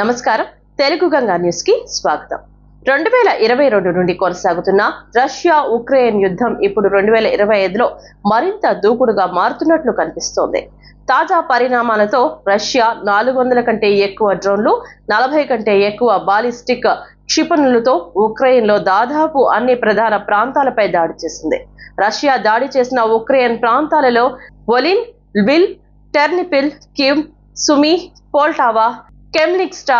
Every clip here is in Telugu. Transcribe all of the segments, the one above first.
నమస్కారం. తెలుగు గంగా న్యూస్కి స్వాగతం. రెండు వేల ఇరవై రెండు నుండి కొనసాగుతున్న రష్యా ఉక్రెయిన్ యుద్ధం ఇప్పుడు రెండు వేల ఇరవై ఐదులో మరింత దూకుడుగా మారుతున్నట్లు కనిపిస్తోంది. తాజా పరిణామాలతో రష్యా నాలుగు వందల కంటే ఎక్కువ డ్రోన్లు నలభై కంటే ఎక్కువ బాలిస్టిక్ క్షిపణులతో ఉక్రెయిన్లో దాదాపు అన్ని ప్రధాన ప్రాంతాలపై దాడి చేసింది. రష్యా దాడి చేసిన ఉక్రెయిన్ ప్రాంతాలలో ఒలిన్ విల్ టెర్నిపిల్ కిమ్ సుమి పోల్టావా కెమ్లిక్స్టా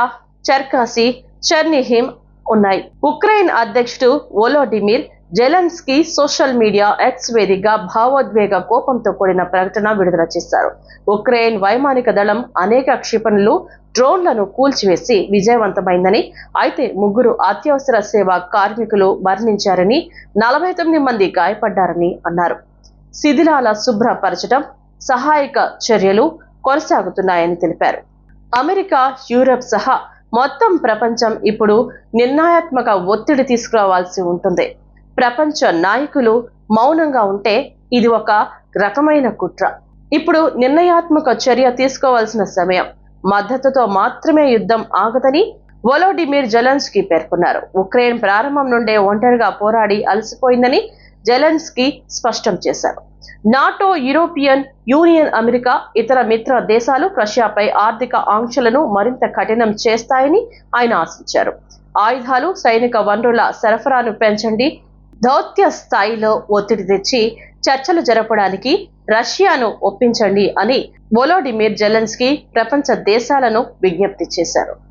చెర్కాసి చెర్నిహిమ్ ఉన్నాయి. ఉక్రెయిన్ అధ్యక్షుడు Volodymyr Zelensky social media X వేదికగా భావోద్వేగ కోపంతో కూడిన ప్రకటన విడుదల చేశారు. ఉక్రెయిన్ వైమానిక దళం అనేక క్షిపణులు డ్రోన్లను కూల్చివేసి విజయవంతమైందని అయితే ముగ్గురు అత్యవసర సేవ కార్మికులు మరణించారని నలభై తొమ్మిది మంది గాయపడ్డారని అన్నారు. శిథిలాల శుభ్రపరచడం సహాయక చర్యలు కొనసాగుతున్నాయని తెలిపారు. అమెరికా యూరప్ సహా మొత్తం ప్రపంచం ఇప్పుడు నిర్ణయాత్మక ఒత్తిడి తీసుకురావాల్సి ఉంటుంది. ప్రపంచ నాయకులు మౌనంగా ఉంటే ఇది ఒక రకమైన కుట్ర. ఇప్పుడు నిర్ణయాత్మక చర్య తీసుకోవాల్సిన సమయం. మద్దతుతో మాత్రమే యుద్ధం ఆగదని వొలోడిమిర్ జలన్స్కీ పేర్కొన్నారు. ఉక్రెయిన్ ప్రారంభం నుండే ఒంటరిగా పోరాడి అలసిపోయిందని జెలెన్స్కీ స్పష్టం చేశారు. నాటో యూరోపియన్ యూనియన్ అమెరికా ఇతర మిత్ర దేశాలు రష్యాపై ఆర్థిక ఆంక్షలను మరింత కఠినం చేస్తాయని ఆయన ఆశించారు. ఆయుధాలు సైనిక వనరుల సరఫరాను పెంచండి దౌత్య స్థాయిలో ఒత్తిడి తెచ్చి చర్చలు జరపడానికి రష్యాను ఒప్పించండి అని వొలోడిమిర్ జెలెన్స్కీ ప్రపంచ దేశాలను విజ్ఞప్తి చేశారు.